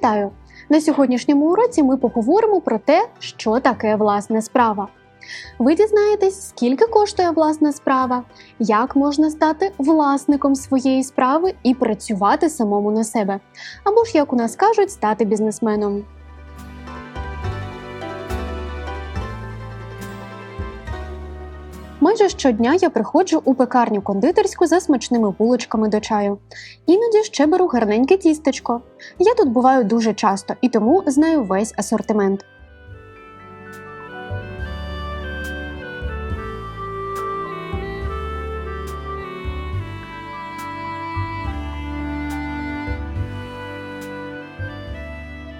Вітаю! На сьогоднішньому уроці ми поговоримо про те, що таке власна справа. Ви дізнаєтесь, скільки коштує власна справа, як можна стати власником своєї справи і працювати самому на себе, або ж, як у нас кажуть, стати бізнесменом. Майже щодня я приходжу у пекарню кондитерську за смачними булочками до чаю. Іноді ще беру гарненьке тістечко. Я тут буваю дуже часто і тому знаю весь асортимент.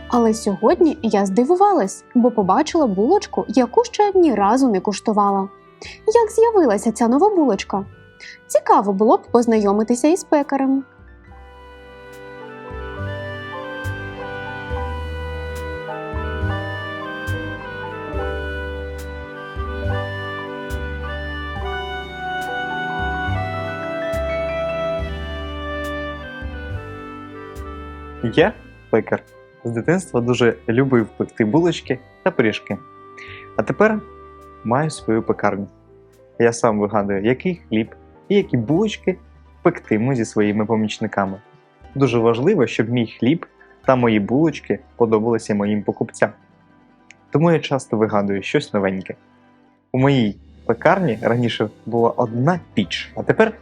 Але сьогодні я здивувалась, бо побачила булочку, яку ще ні разу не куштувала. Як з'явилася ця нова булочка? Цікаво було б познайомитися із пекарем. Я пекар. З дитинства дуже любив пекти булочки та пиріжки. А тепер маю свою пекарню. Я сам вигадую, який хліб і які булочки пектиму зі своїми помічниками. Дуже важливо, щоб мій хліб та мої булочки подобалися моїм покупцям. Тому я часто вигадую щось новеньке. У моїй пекарні раніше була одна піч, а тепер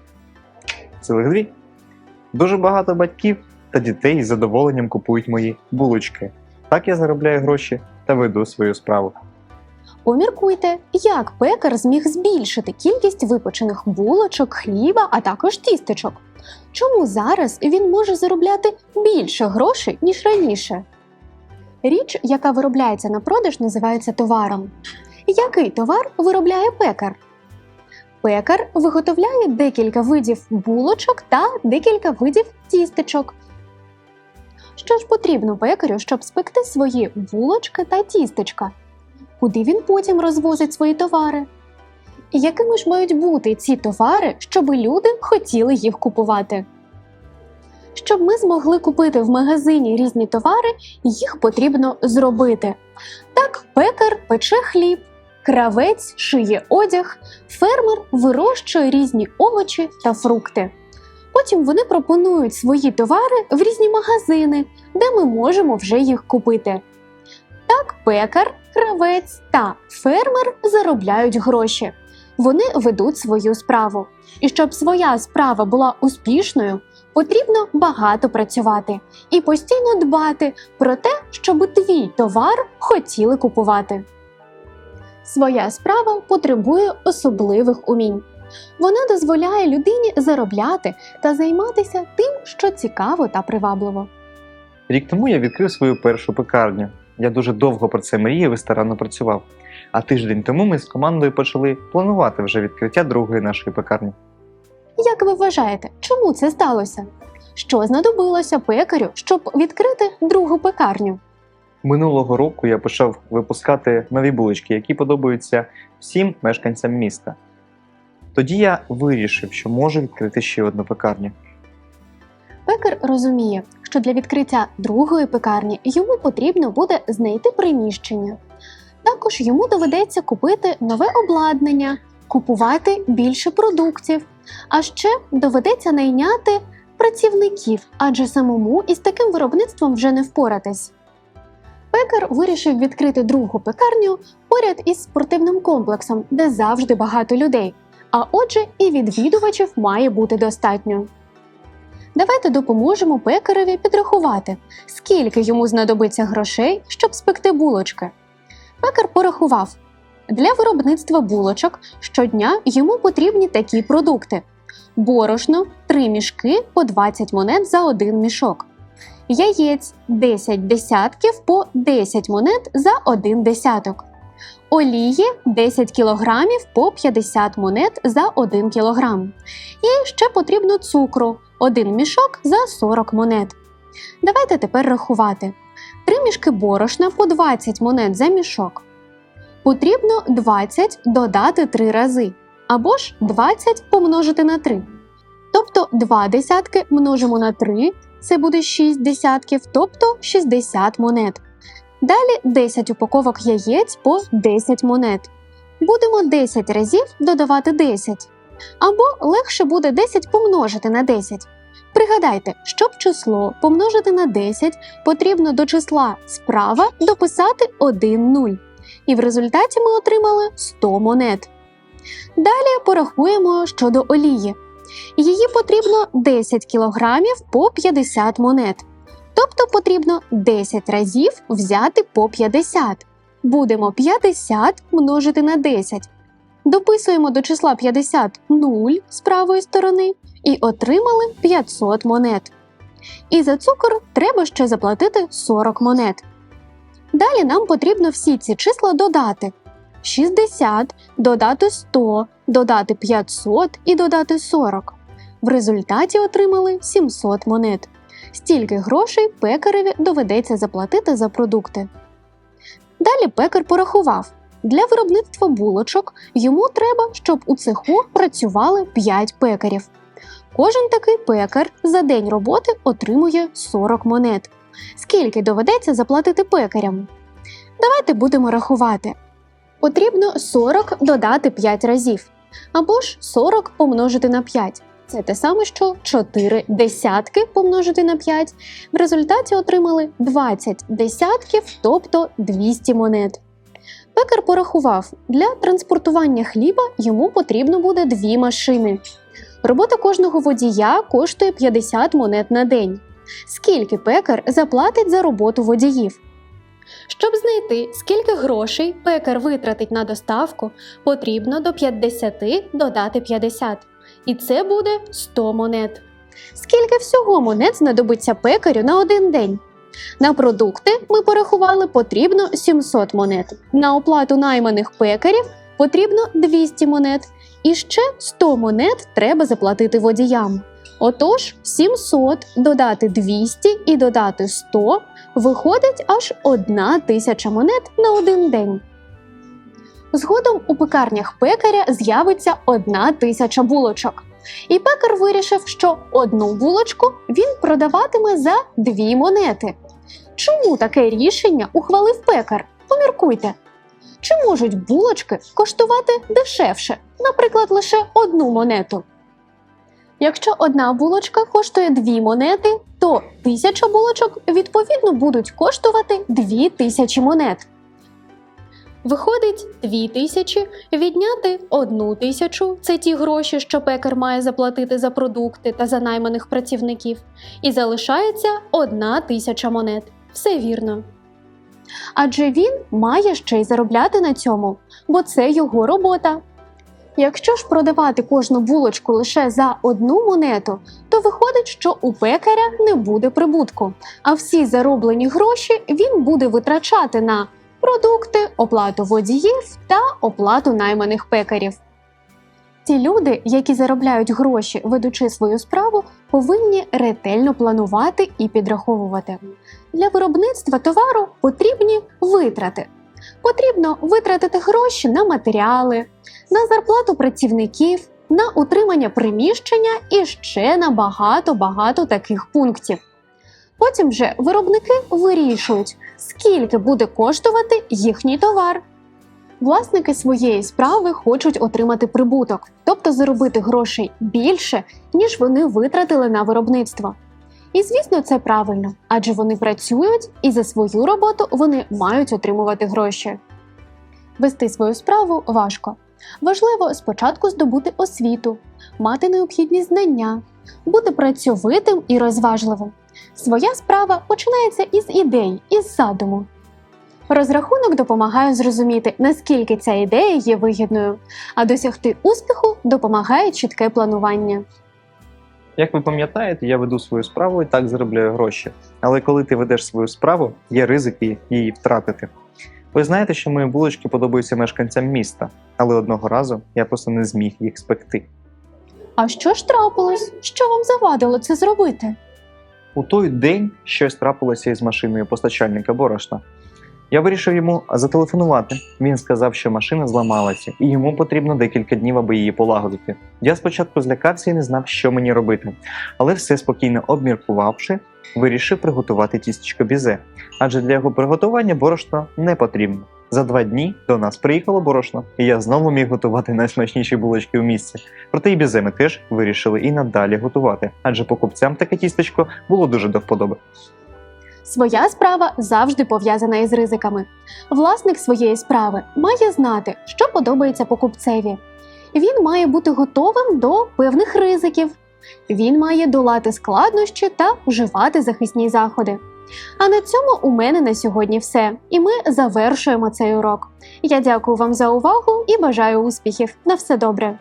цілих дві. Дуже багато батьків та дітей з задоволенням купують мої булочки. Так я заробляю гроші та веду свою справу. Поміркуйте, як пекар зміг збільшити кількість випечених булочок, хліба, а також тістечок. Чому зараз він може заробляти більше грошей, ніж раніше? Річ, яка виробляється на продаж, називається товаром. Який товар виробляє пекар? Пекар виготовляє декілька видів булочок та декілька видів тістечок. Що ж потрібно пекарю, щоб спекти свої булочки та тістечка? Куди він потім розвозить свої товари? І якими ж мають бути ці товари, щоб люди хотіли їх купувати? Щоб ми змогли купити в магазині різні товари, їх потрібно зробити. Так, пекар пече хліб, кравець шиє одяг, фермер вирощує різні овочі та фрукти. Потім вони пропонують свої товари в різні магазини, де ми можемо вже їх купити. Так, пекар, кравець та фермер заробляють гроші. Вони ведуть свою справу. І щоб своя справа була успішною, потрібно багато працювати і постійно дбати про те, щоб твій товар хотіли купувати. Своя справа потребує особливих умінь. Вона дозволяє людині заробляти та займатися тим, що цікаво та привабливо. Рік тому я відкрив свою першу пекарню. Я дуже довго про це мріяв і старанно працював. А тиждень тому ми з командою почали планувати вже відкриття другої нашої пекарні. Як ви вважаєте, чому це сталося? Що знадобилося пекарю, щоб відкрити другу пекарню? Минулого року я почав випускати нові булочки, які подобаються всім мешканцям міста. Тоді я вирішив, що можу відкрити ще одну пекарню. Пекар розуміє, що для відкриття другої пекарні йому потрібно буде знайти приміщення. Також йому доведеться купити нове обладнання, купувати більше продуктів, а ще доведеться найняти працівників, адже самому із таким виробництвом вже не впоратись. Пекар вирішив відкрити другу пекарню поряд із спортивним комплексом, де завжди багато людей. А отже, і відвідувачів має бути достатньо. Давайте допоможемо пекареві підрахувати, скільки йому знадобиться грошей, щоб спекти булочки. Пекар порахував: для виробництва булочок щодня йому потрібні такі продукти: борошно 3 мішки по 20 монет за один мішок, яєць 10 десятків по 10 монет за один десяток, олії 10 кілограмів по 50 монет за 1 кілограм. І ще потрібно цукру один мішок за 40 монет. Давайте тепер рахувати. Три мішки борошна по 20 монет за мішок. Потрібно 20 додати 3 рази, або ж 20 помножити на 3. Тобто 2 десятки множимо на 3 це буде 6 десятків, тобто 60 монет. Далі 10 упаковок яєць по 10 монет. Будемо 10 разів додавати 10. Або легше буде 10 помножити на 10. Пригадайте, щоб число помножити на 10, потрібно до числа справа дописати 1 0. І в результаті ми отримали 100 монет. Далі порахуємо щодо олії. Її потрібно 10 кг по 50 монет. Тобто потрібно 10 разів взяти по 50. Будемо 50 множити на 10. Дописуємо до числа 50 0 з правої сторони і отримали 500 монет. І за цукор треба ще заплатити 40 монет. Далі нам потрібно всі ці числа додати: 60, додати 100, додати 500 і додати 40. В результаті отримали 700 монет. Стільки грошей пекареві доведеться заплатити за продукти. Далі пекар порахував. Для виробництва булочок йому треба, щоб у цеху працювали 5 пекарів. Кожен такий пекар за день роботи отримує 40 монет. Скільки доведеться заплатити пекарям? Давайте будемо рахувати. Потрібно 40 додати 5 разів, або ж 40 помножити на 5. Це те саме, що 4 десятки помножити на 5. В результаті отримали 20 десятків, тобто 200 монет. Пекар порахував, для транспортування хліба йому потрібно буде дві машини. Робота кожного водія коштує 50 монет на день. Скільки пекар заплатить за роботу водіїв? Щоб знайти, скільки грошей пекар витратить на доставку, потрібно до 50 додати 50. І це буде 100 монет. Скільки всього монет знадобиться пекарю на один день? На продукти ми порахували потрібно 700 монет. На оплату найманих пекарів потрібно 200 монет. І ще 100 монет треба заплатити водіям. Отож, 700 додати 200 і додати 100 виходить аж 1 тисяча монет на один день. Згодом у пекарнях пекаря з'явиться одна тисяча булочок. І пекар вирішив, що одну булочку він продаватиме за дві монети. Чому таке рішення ухвалив пекар? Поміркуйте. Чи можуть булочки коштувати дешевше, наприклад, лише одну монету? Якщо одна булочка коштує дві монети, то тисяча булочок відповідно будуть коштувати дві тисячі монет. Виходить, дві тисячі відняти одну тисячу це ті гроші, що пекар має заплатити за продукти та за найманих працівників, і залишається одна тисяча монет. Все вірно. Адже він має ще й заробляти на цьому, бо це його робота. Якщо ж продавати кожну булочку лише за одну монету, то виходить, що у пекаря не буде прибутку, а всі зароблені гроші він буде витрачати на продукти, оплату водіїв та оплату найманих пекарів. Ті люди, які заробляють гроші, ведучи свою справу, повинні ретельно планувати і підраховувати. Для виробництва товару потрібні витрати. Потрібно витратити гроші на матеріали, на зарплату працівників, на утримання приміщення і ще на багато-багато таких пунктів. Потім вже виробники вирішують, скільки буде коштувати їхній товар. Власники своєї справи хочуть отримати прибуток, тобто заробити грошей більше, ніж вони витратили на виробництво. І звісно, це правильно, адже вони працюють і за свою роботу вони мають отримувати гроші. Вести свою справу важко. Важливо спочатку здобути освіту, мати необхідні знання, бути працьовитим і розважливим. Своя справа починається із ідей, із задуму. Розрахунок допомагає зрозуміти, наскільки ця ідея є вигідною, а досягти успіху допомагає чітке планування. Як ви пам'ятаєте, я веду свою справу і так заробляю гроші. Але коли ти ведеш свою справу, є ризики її втратити. Ви знаєте, що мої булочки подобаються мешканцям міста, але одного разу я просто не зміг їх спекти. А що ж трапилось? Що вам завадило це зробити? У той день щось трапилося із машиною постачальника борошна. Я вирішив йому зателефонувати. Він сказав, що машина зламалася, і йому потрібно декілька днів, аби її полагодити. Я спочатку злякався і не знав, що мені робити, але все спокійно обміркувавши, вирішив приготувати тістечко бізе, адже для його приготування борошно не потрібно. За два дні до нас приїхало борошно, і я знову міг готувати найсмачніші булочки у місці. Проте і бізе ми теж вирішили і надалі готувати, адже покупцям таке тістечко було дуже до вподоби. Своя справа завжди пов'язана із ризиками. Власник своєї справи має знати, що подобається покупцеві. Він має бути готовим до певних ризиків. Він має долати складнощі та вживати захисні заходи. А на цьому у мене на сьогодні все, і ми завершуємо цей урок. Я дякую вам за увагу і бажаю успіхів. На все добре!